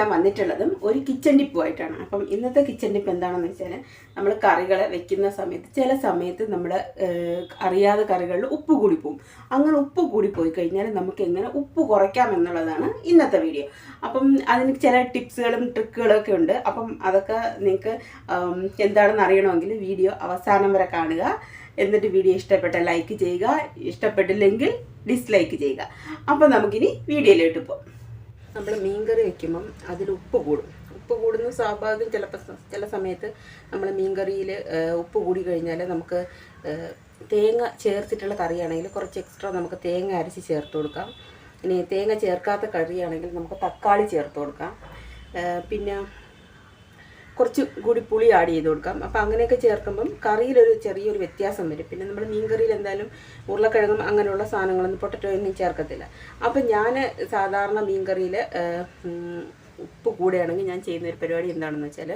ഞാൻ വന്നിട്ടുള്ളതും ഒരു കിച്ചൺ ടിപ്പുമായിട്ടാണ് അപ്പം ഇന്നത്തെ കിച്ചൺ ടിപ്പ് എന്താണെന്ന് വെച്ചാൽ നമ്മൾ കറികൾ വെക്കുന്ന സമയത്ത് ചില സമയത്ത് നമ്മൾ അറിയാതെ കറികളിൽ ഉപ്പ് കൂടി പോകും അങ്ങനെ ഉപ്പ് കൂടി പോയി കഴിഞ്ഞാൽ നമുക്ക് എങ്ങനെ ഉപ്പ് കുറയ്ക്കാം എന്നുള്ളതാണ് ഇന്നത്തെ വീഡിയോ അപ്പം അതിന് ചില ടിപ്സുകളും ട്രിക്കുകളൊക്കെ ഉണ്ട്. അപ്പം അതൊക്കെ നിങ്ങൾക്ക് എന്താണെന്ന് അറിയണമെങ്കിൽ വീഡിയോ അവസാനം വരെ കാണുക. എന്നിട്ട് വീഡിയോ ഇഷ്ടപ്പെട്ട ലൈക്ക് ചെയ്യുക. ഇഷ്ടപ്പെട്ടില്ലെങ്കിൽ ഡിസ്ലൈക്ക് ചെയ്യുക. അപ്പോൾ നമുക്കിനി വീഡിയോയിലോട്ട് പോകാം നമ്മൾ മീൻകറി വെക്കുമ്പം അതിൽ ഉപ്പ് കൂടും. ഉപ്പ് കൂടുന്ന സ്വാഭാവികം ചിലപ്പോൾ ചില സമയത്ത് നമ്മൾ മീൻകറിയിൽ ഉപ്പ് കൂടി കഴിഞ്ഞാൽ നമുക്ക് തേങ്ങ ചേർത്തിട്ടുള്ള കറിയാണെങ്കിൽ കുറച്ച് എക്സ്ട്രാ നമുക്ക് തേങ്ങ അരച്ച് ചേർത്ത് കൊടുക്കാം. ഇനി തേങ്ങ ചേർക്കാത്ത കറിയാണെങ്കിൽ നമുക്ക് തക്കാളി ചേർത്ത് കൊടുക്കാം. പിന്നെ കുറച്ച് കൂടി പുളി ആഡ് ചെയ്ത് കൊടുക്കാം. അപ്പോൾ അങ്ങനെയൊക്കെ ചേർക്കുമ്പം കറിയിലൊരു ചെറിയൊരു വ്യത്യാസം വരും. പിന്നെ നമ്മൾ മീൻ കറിയിൽ എന്തായാലും ഉരുളക്കിഴങ്ങും അങ്ങനെയുള്ള സാധനങ്ങളൊന്നും പൊട്ടറ്റോ ഒന്നും ചേർക്കത്തില്ല. അപ്പം ഞാൻ സാധാരണ മീൻ കറിയിൽ ഉപ്പ് കൂടെയാണെങ്കിൽ ഞാൻ ചെയ്യുന്ന ഒരു പരിപാടി എന്താണെന്ന് വെച്ചാൽ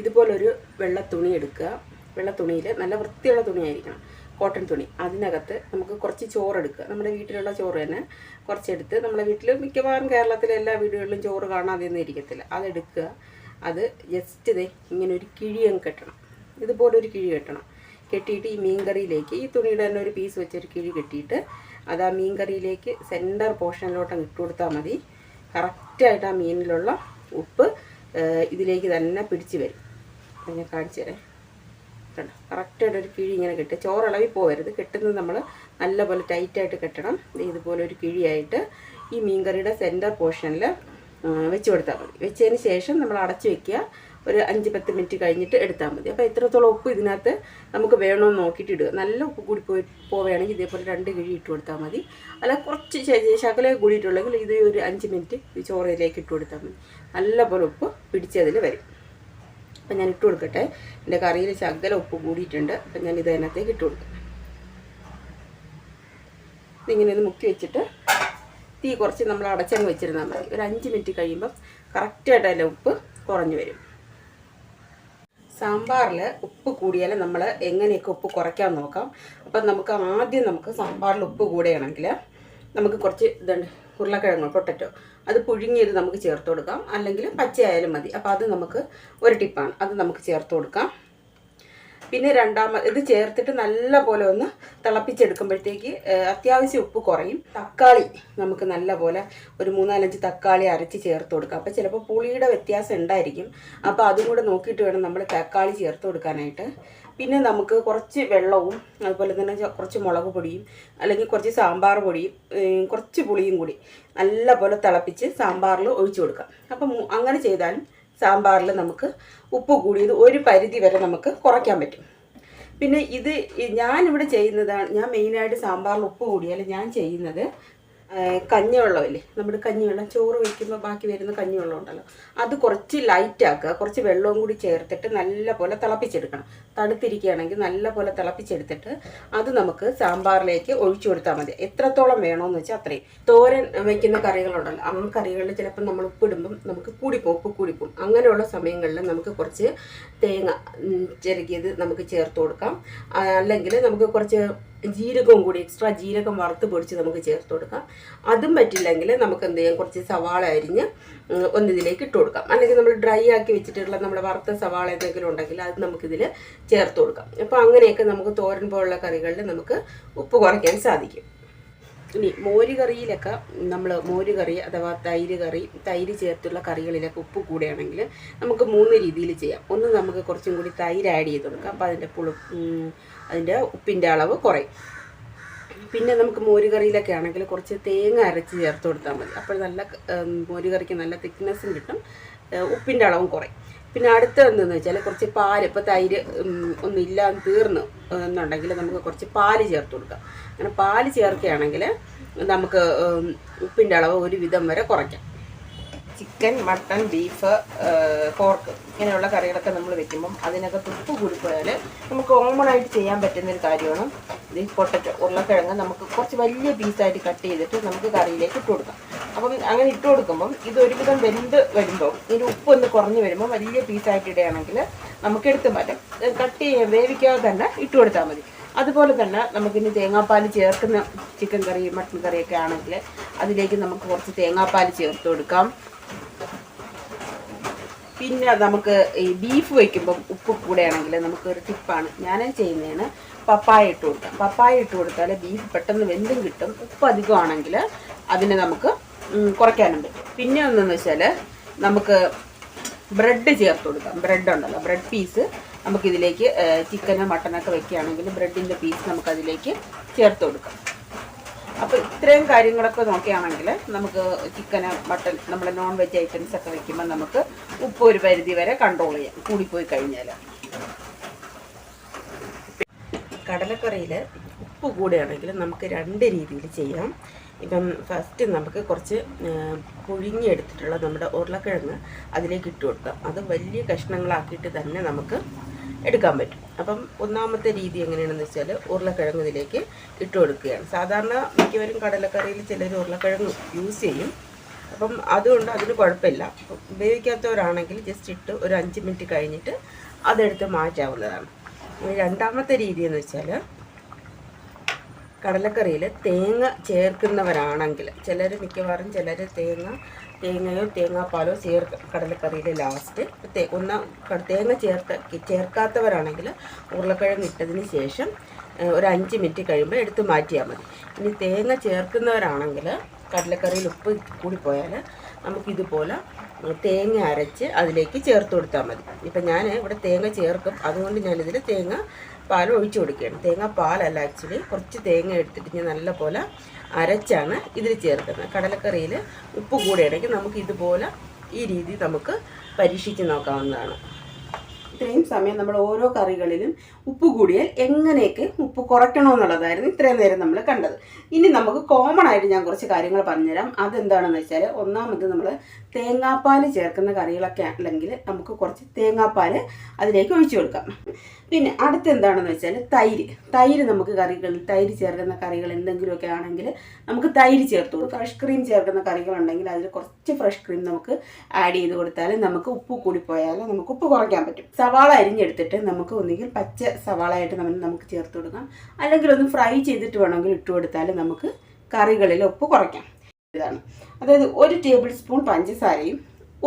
ഇതുപോലൊരു വെള്ള തുണി എടുക്കുക. വെള്ള തുണിയിൽ നല്ല വൃത്തിയുള്ള തുണിയായിരിക്കണം. കോട്ടൺ തുണി. അതിനകത്ത് നമുക്ക് കുറച്ച് ചോറ് എടുക്കുക. നമ്മുടെ വീട്ടിലുള്ള ചോറ് തന്നെ കുറച്ചെടുത്ത് നമ്മുടെ വീട്ടിൽ മിക്കവാറും കേരളത്തിലെ എല്ലാ വീടുകളിലും ചോറ് കാണാതെയൊന്നും ഇരിക്കത്തില്ല. അതെടുക്കുക. അത് ജസ്റ്റ് ഇതേ ഇങ്ങനെ ഒരു കിഴി അങ്ങ് കെട്ടണം. ഇതുപോലെ ഒരു കിഴി കെട്ടണം. കെട്ടിയിട്ട് ഈ മീൻകറിയിലേക്ക് ഈ തുണിയുടെ തന്നെ ഒരു പീസ് വെച്ചൊരു കിഴി കെട്ടിയിട്ട് അത് ആ മീൻകറിയിലേക്ക് സെന്റർ പോർഷനിലോട്ട് ഇട്ട് കൊടുത്താൽ മതി. കറക്റ്റായിട്ട് ആ മീനിലുള്ള ഉപ്പ് ഇതിലേക്ക് തന്നെ പിടിച്ച് വരും. ഞാൻ കാണിച്ചു തരാം. കണ്ടോ? കറക്റ്റായിട്ട് ഒരു കിഴി ഇങ്ങനെ കെട്ടുക ചോറളവിൽ പോകരുത് കെട്ടുന്നത് നമ്മൾ നല്ലപോലെ ടൈറ്റായിട്ട് കെട്ടണം. ഇതുപോലെ ഒരു കിഴിയായിട്ട് ഈ മീൻകറിയുടെ സെന്റർ പോർഷനിൽ വെച്ച് കൊടുത്താൽ മതി. വെച്ചതിന് ശേഷം നമ്മൾ അടച്ചു വെക്കുക. ഒരു അഞ്ച് പത്ത് മിനിറ്റ് കഴിഞ്ഞിട്ട് എടുത്താൽ മതി. അപ്പോൾ എത്രത്തോളം ഉപ്പ് ഇതിനകത്ത് നമുക്ക് വേണമെന്ന് നോക്കിയിട്ട് ഇടുക. നല്ല ഉപ്പ് കൂടി പോയി പോവുകയാണെങ്കിൽ ഇതേപോലെ രണ്ട് കിഴി ഇട്ട് കൊടുത്താൽ മതി. അല്ല കുറച്ച് ശകലെ കൂടിയിട്ടുള്ളെങ്കിൽ ഇത് ഒരു അഞ്ച് മിനിറ്റ് ചോറയിലേക്ക് ഇട്ട് കൊടുത്താൽ മതി. നല്ലപോലെ ഉപ്പ് പിടിച്ചതിൽ വരും. അപ്പം ഞാൻ ഇട്ട് കൊടുക്കട്ടെ. എന്റെ കറിയിൽ ശകല ഉപ്പ് കൂടിയിട്ടുണ്ട്. അപ്പം ഞാൻ ഇത് അതിനകത്തേക്ക് ഇട്ട് കൊടുക്കും. ഇതിങ്ങനെ ഒന്ന് മുക്കി വെച്ചിട്ട് തീ കുറച്ച് നമ്മൾ അടച്ചങ്ങ് വെച്ചിരുന്നാൽ മതി. ഒരു അഞ്ച് മിനിറ്റ് കഴിയുമ്പം കറക്റ്റായിട്ട് അതിന്റെ ഉപ്പ് കുറഞ്ഞു വരും. സാമ്പാറിൽ ഉപ്പ് കൂടിയാൽ നമ്മൾ എങ്ങനെയൊക്കെ ഉപ്പ് കുറയ്ക്കാൻ നോക്കാം. അപ്പം നമുക്ക് ആദ്യം നമുക്ക് സാമ്പാറിൽ ഉപ്പ് കൂടുകയാണെങ്കിൽ നമുക്ക് കുറച്ച് ഇതുണ്ട് ഉരുളക്കിഴങ്ങ് പൊട്ടറ്റോ. അത് പുഴുങ്ങിയത് നമുക്ക് ചേർത്ത് കൊടുക്കാം. അല്ലെങ്കിൽ പച്ചയായാലും മതി. അപ്പോൾ അത് നമുക്ക് ഒരു ടിപ്പാണ്. അത് നമുക്ക് ചേർത്ത് കൊടുക്കാം. പിന്നെ രണ്ടാമത് ഇത് ചേർത്തിട്ട് നല്ല പോലെ ഒന്ന് തിളപ്പിച്ചെടുക്കുമ്പോഴത്തേക്ക് അത്യാവശ്യം ഉപ്പ് കുറയും. തക്കാളി നമുക്ക് നല്ല പോലെ ഒരു മൂന്നാലഞ്ച് തക്കാളി അരച്ച് ചേർത്ത് കൊടുക്കാം. അപ്പോൾ ചിലപ്പോൾ പുളിയുടെ വ്യത്യാസം ഉണ്ടായിരിക്കും. അപ്പോൾ അതും കൂടെ നോക്കിയിട്ട് വേണം നമ്മൾ തക്കാളി ചേർത്ത് കൊടുക്കാനായിട്ട്. പിന്നെ നമുക്ക് കുറച്ച് വെള്ളവും അതുപോലെ തന്നെ കുറച്ച് മുളക് പൊടിയും അല്ലെങ്കിൽ കുറച്ച് സാമ്പാർ പൊടിയും കുറച്ച് പുളിയും കൂടി നല്ല പോലെ തിളപ്പിച്ച് സാമ്പാറിൽ ഒഴിച്ചു കൊടുക്കാം. അപ്പം അങ്ങനെ ചെയ്താലും സാമ്പാറിൽ നമുക്ക് ഉപ്പ് കൂടിയത് ഒരു പരിധി വരെ നമുക്ക് കുറയ്ക്കാൻ പറ്റും. പിന്നെ ഇത് ഞാനിവിടെ ചെയ്യുന്നതാണ് ഞാൻ മെയിനായിട്ട് സാമ്പാറിൽ ഉപ്പ് കൂടിയാൽ ഞാൻ ചെയ്യുന്നത് കഞ്ഞിവെള്ളമില്ലേ? നമ്മുടെ കഞ്ഞിവെള്ളം ചോറ് വയ്ക്കുമ്പോൾ ബാക്കി വരുന്ന കഞ്ഞിവെള്ളം ഉണ്ടല്ലോ. അത് കുറച്ച് ലൈറ്റ് ആക്കുക. കുറച്ച് വെള്ളവും കൂടി ചേർത്തിട്ട് നല്ല പോലെ തിളപ്പിച്ചെടുക്കണം. തണുത്തിരിക്കുകയാണെങ്കിൽ നല്ല പോലെ തിളപ്പിച്ചെടുത്തിട്ട് അത് നമുക്ക് സാമ്പാറിലേക്ക് ഒഴിച്ചു കൊടുത്താൽ മതി. എത്രത്തോളം വേണമെന്ന് വെച്ചാൽ അത്രയും. തോരൻ വയ്ക്കുന്ന കറികളുണ്ടല്ലോ. ആ കറികളിൽ ചിലപ്പോൾ നമ്മൾ ഉപ്പിടുമ്പം നമുക്ക് കൂടിപ്പോവും ഉപ്പ് കൂടിപ്പോവും. അങ്ങനെയുള്ള സമയങ്ങളിൽ നമുക്ക് കുറച്ച് തേങ്ങ ചെറുകിയത് നമുക്ക് ചേർത്ത് കൊടുക്കാം. അല്ലെങ്കിൽ നമുക്ക് കുറച്ച് ജീരകവും കൂടി എക്സ്ട്രാ ജീരകം വറുത്ത് പൊടിച്ച് നമുക്ക് ചേർത്ത് കൊടുക്കാം. അതും പറ്റില്ലെങ്കിൽ നമുക്ക് എന്ത് ചെയ്യാം? കുറച്ച് സവാള അരിഞ്ഞ് ഒന്നിതിലേക്ക് ഇട്ട് കൊടുക്കാം. അല്ലെങ്കിൽ നമ്മൾ ഡ്രൈ ആക്കി വെച്ചിട്ടുള്ള നമ്മുടെ വറുത്ത സവാള എന്തെങ്കിലും ഉണ്ടെങ്കിൽ അത് നമുക്കിതിൽ ചേർത്ത് കൊടുക്കാം. അപ്പോൾ അങ്ങനെയൊക്കെ നമുക്ക് തോരൻ പോലുള്ള കറികളിൽ നമുക്ക് ഉപ്പ് കുറയ്ക്കാൻ സാധിക്കും. ഇനി മോര് കറിയിലൊക്കെ നമ്മൾ മോര് കറി അഥവാ തൈര് കറി തൈര് ചേർത്തുള്ള കറികളിലൊക്കെ ഉപ്പ് കൂടുകയാണെങ്കിൽ നമുക്ക് മൂന്ന് രീതിയിൽ ചെയ്യാം. ഒന്ന് നമുക്ക് കുറച്ചും കൂടി തൈര് ആഡ് ചെയ്ത് കൊടുക്കാം. അപ്പോൾ അതിന്റെ പുളു അതിന്റെ ഉപ്പിന്റെ അളവ് കുറയും. പിന്നെ നമുക്ക് മോരുകറിയിലൊക്കെ ആണെങ്കിൽ കുറച്ച് തേങ്ങ അരച്ച് ചേർത്ത് കൊടുത്താൽ മതി. അപ്പോൾ നല്ല മോരുകറിക്ക് മോര് കറിക്ക് നല്ല തിക്നെസ്സും കിട്ടും. ഉപ്പിന്റെ അളവും കുറയും. പിന്നെ അടുത്ത എന്തെന്ന് വെച്ചാൽ കുറച്ച് പാൽ ഇപ്പോൾ തൈര് ഉം, ഒന്നും ഇല്ലാന്ന് തീർന്നു എന്നുണ്ടെങ്കിൽ നമുക്ക് കുറച്ച് പാൽ ചേർത്ത് കൊടുക്കാം. അങ്ങനെ പാൽ ചേർക്കുകയാണെങ്കിൽ നമുക്ക് ഉപ്പിന്റെ അളവ് ഒരു വിധം വരെ കുറയ്ക്കാം. ചിക്കൻ മട്ടൺ ബീഫ് പോർക്ക് ഇങ്ങനെയുള്ള കറികളൊക്കെ നമ്മൾ വെക്കുമ്പം അതിനകത്ത് ഉപ്പ് കൊടുക്കുകയാൽ നമുക്ക് ഓമണായിട്ട് ചെയ്യാൻ പറ്റുന്ന ഒരു കാര്യമാണ്. ഇത് പൊട്ടറ്റോ ഉരുളക്കിഴങ്ങ് നമുക്ക് കുറച്ച് വലിയ പീസായിട്ട് കട്ട് ചെയ്തിട്ട് നമുക്ക് കറിയിലേക്ക് ഇട്ട് കൊടുക്കാം. അപ്പം അങ്ങനെ ഇട്ട് കൊടുക്കുമ്പം ഇത് ഒരുവിധം വെന്ത് വരുമ്പോൾ ഇതിന് ഉപ്പ് ഒന്ന് കുറഞ്ഞ് വരുമ്പോൾ വലിയ പീസായിട്ട് ഇടുകയാണെങ്കിൽ നമുക്ക് എടുത്ത് മാറ്റാം കട്ട് വേവിക്കാതെ തന്നെ ഇട്ട് കൊടുത്താൽ മതി. അതുപോലെ തന്നെ നമുക്കിനി തേങ്ങാപ്പാൽ ചേർക്കുന്ന ചിക്കൻ കറി മട്ടൻ കറിയൊക്കെ ആണെങ്കിൽ അതിലേക്ക് നമുക്ക് കുറച്ച് തേങ്ങാപ്പാൽ ചേർത്ത് കൊടുക്കാം. പിന്നെ നമുക്ക് ഈ ബീഫ് വയ്ക്കുമ്പം ഉപ്പ് കൂടെയാണെങ്കിൽ നമുക്ക് ഒരു ടിപ്പാണ്. ഞാൻ ചെയ്യുന്നതാണ് പപ്പായ ഇട്ട് കൊടുക്കാം. പപ്പായ ഇട്ട് കൊടുത്താൽ ബീഫ് പെട്ടെന്ന് വെന്തും കിട്ടും. ഉപ്പ് അധികമാണെങ്കിൽ അതിനെ നമുക്ക് കുറയ്ക്കാനും പറ്റും പിന്നെ ഒന്നെന്ന് വെച്ചാൽ നമുക്ക് ബ്രെഡ് ചേർത്ത് കൊടുക്കാം. ബ്രെഡ് ഉണ്ടല്ലോ ബ്രെഡ് പീസ് നമുക്കിതിലേക്ക് ചിക്കനോ മട്ടനൊക്കെ വെക്കുകയാണെങ്കിൽ ബ്രെഡിന്റെ പീസ് നമുക്കതിലേക്ക് ചേർത്ത് കൊടുക്കാം. അപ്പോൾ ഇത്രയും കാര്യങ്ങളൊക്കെ നോക്കുകയാണെങ്കിൽ നമുക്ക് ചിക്കന് മട്ടൻ നമ്മുടെ നോൺ വെജ് ഐറ്റംസ് ഒക്കെ വെക്കുമ്പോൾ നമുക്ക് ഉപ്പ് ഒരു പരിധി വരെ കൺട്രോൾ ചെയ്യാം. കൂടിപ്പോയി കഴിഞ്ഞാൽ കടലക്കറിയിൽ ഉപ്പ് കൂടുകയാണെങ്കിൽ നമുക്ക് രണ്ട് രീതിയിൽ ചെയ്യാം. ഇപ്പം ഫസ്റ്റ് നമുക്ക് കുറച്ച് പുഴുങ്ങിയെടുത്തിട്ടുള്ള നമ്മുടെ ഉരുളക്കിഴങ്ങ് അതിലേക്ക് ഇട്ട് കൊടുക്കാം. അത് വലിയ കഷ്ണങ്ങളാക്കിയിട്ട് തന്നെ നമുക്ക് എടുക്കാൻ പറ്റും. അപ്പം ഒന്നാമത്തെ രീതി എങ്ങനെയാണെന്ന് വെച്ചാൽ ഉരുളക്കിഴങ്ങ് ഇതിലേക്ക് ഇട്ട് കൊടുക്കുകയാണ്. സാധാരണ മിക്കവരും കടലക്കറിയിൽ ചിലർ ഉരുളക്കിഴങ്ങ് യൂസ് ചെയ്യും. അപ്പം അതുകൊണ്ട് അതിന് കുഴപ്പമില്ല. ഉപയോഗിക്കാത്തവരാണെങ്കിൽ ജസ്റ്റ് ഇട്ട് ഒരു അഞ്ച് മിനിറ്റ് കഴിഞ്ഞിട്ട് അതെടുത്ത് മാറ്റാവുന്നതാണ്. രണ്ടാമത്തെ രീതി എന്ന് വെച്ചാൽ കടലക്കറിയിൽ തേങ്ങ ചേർക്കുന്നവരാണെങ്കിൽ ചിലർ മിക്കവാറും ചിലർ തേങ്ങ തേങ്ങയോ തേങ്ങാപ്പാലോ ചേർക്കും കടലക്കറിയിൽ ലാസ്റ്റ് ഒന്ന് തേങ്ങ ചേർത്ത ചേർക്കാത്തവരാണെങ്കിൽ ഉരുളക്കിഴങ്ങ് ഇട്ടതിന് ശേഷം ഒരു അഞ്ച് മിനിറ്റ് കഴിയുമ്പോൾ എടുത്ത് മാറ്റിയാൽ മതി. ഇനി തേങ്ങ ചേർക്കുന്നവരാണെങ്കിൽ കടലക്കറിയിൽ ഉപ്പ് കൂടിപ്പോയാൽ നമുക്കിതുപോലെ തേങ്ങ അരച്ച് അതിലേക്ക് ചേർത്ത് കൊടുത്താൽ മതി. ഇപ്പം ഞാൻ ഇവിടെ തേങ്ങ ചേർക്കും. അതുകൊണ്ട് ഞാനിതിൽ തേങ്ങ പാൽ ഒഴിച്ചു കൊടുക്കുകയാണ്. തേങ്ങ പാലല്ല ആക്ച്വലി. കുറച്ച് തേങ്ങ എടുത്തിട്ട് ഞാൻ നല്ലപോലെ അരച്ചാണ് ഇതിൽ ചേർക്കുന്നത്. കടലക്കറിയിൽ ഉപ്പ് കൂടെയാണെങ്കിൽ നമുക്ക് ഇതുപോലെ ഈ രീതി നമുക്ക് പരീക്ഷിച്ച് നോക്കാവുന്നതാണ്. ഇത്രയും സമയം നമ്മൾ ഓരോ കറികളിലും ഉപ്പ് കൂടിയാൽ എങ്ങനെയൊക്കെ ഉപ്പ് കുറയ്ക്കണമെന്നുള്ളതായിരുന്നു ഇത്രയും നേരം നമ്മൾ കണ്ടത്. ഇനി നമുക്ക് കോമൺ ആയിട്ട് ഞാൻ കുറച്ച് കാര്യങ്ങൾ പറഞ്ഞുതരാം. അതെന്താണെന്ന് വെച്ചാൽ ഒന്നാമത് നമ്മൾ തേങ്ങാപ്പാൽ ചേർക്കുന്ന കറികളൊക്കെ ആണെങ്കിൽ നമുക്ക് കുറച്ച് തേങ്ങാപ്പാൽ അതിലേക്ക് ഒഴിച്ചു കൊടുക്കാം. പിന്നെ അടുത്ത് എന്താണെന്ന് വെച്ചാൽ തൈര്. തൈര് നമുക്ക് കറികളിൽ തൈര് ചേർക്കുന്ന കറികൾ എന്തെങ്കിലുമൊക്കെ ആണെങ്കിൽ നമുക്ക് തൈര് ചേർത്ത് കൊടുക്കും. ഫ്രഷ് ക്രീം ചേർക്കുന്ന കറികളുണ്ടെങ്കിൽ അതിൽ കുറച്ച് ഫ്രഷ് ക്രീം നമുക്ക് ആഡ് ചെയ്ത് കൊടുത്താൽ നമുക്ക് ഉപ്പ് കൂടിപ്പോയാൽ നമുക്ക് ഉപ്പ് കുറയ്ക്കാൻ പറ്റും. സവാള അരിഞ്ഞെടുത്തിട്ട് നമുക്ക് ഒന്നുകിൽ പച്ച സവാള ആയിട്ട് നമ്മൾ നമുക്ക് ചേർത്ത് കൊടുക്കാം. അല്ലെങ്കിൽ ഒന്ന് ഫ്രൈ ചെയ്തിട്ട് വേണമെങ്കിൽ ഇട്ട് കൊടുത്താൽ നമുക്ക് കറികളിൽ ഉപ്പ് കുറയ്ക്കാം. ഇതാണ്. അതായത് ഒരു ടേബിൾ സ്പൂൺ പഞ്ചസാരയും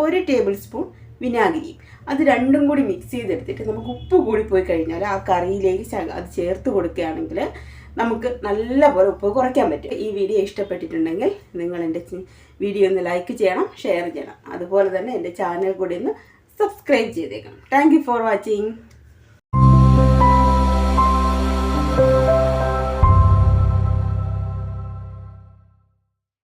ഒരു ടേബിൾ സ്പൂൺ വിനാഗിരിയും അത് രണ്ടും കൂടി മിക്സ് ചെയ്തെടുത്തിട്ട് നമുക്ക് ഉപ്പ് കൂടി പോയി കഴിഞ്ഞാൽ ആ കറിയിലേക്ക് അത് ചേർത്ത് കൊടുക്കുകയാണെങ്കിൽ നമുക്ക് നല്ലപോലെ ഉപ്പ് കുറയ്ക്കാൻ പറ്റും. ഈ വീഡിയോ ഇഷ്ടപ്പെട്ടിട്ടുണ്ടെങ്കിൽ നിങ്ങൾ എന്റെ വീഡിയോ ഒന്ന് ലൈക്ക് ചെയ്യണം ഷെയർ ചെയ്യണം. അതുപോലെ തന്നെ എന്റെ ചാനൽ കൂടി ഒന്ന് സബ്സ്ക്രൈബ് ചെയ്തേക്കണം. Thank for watching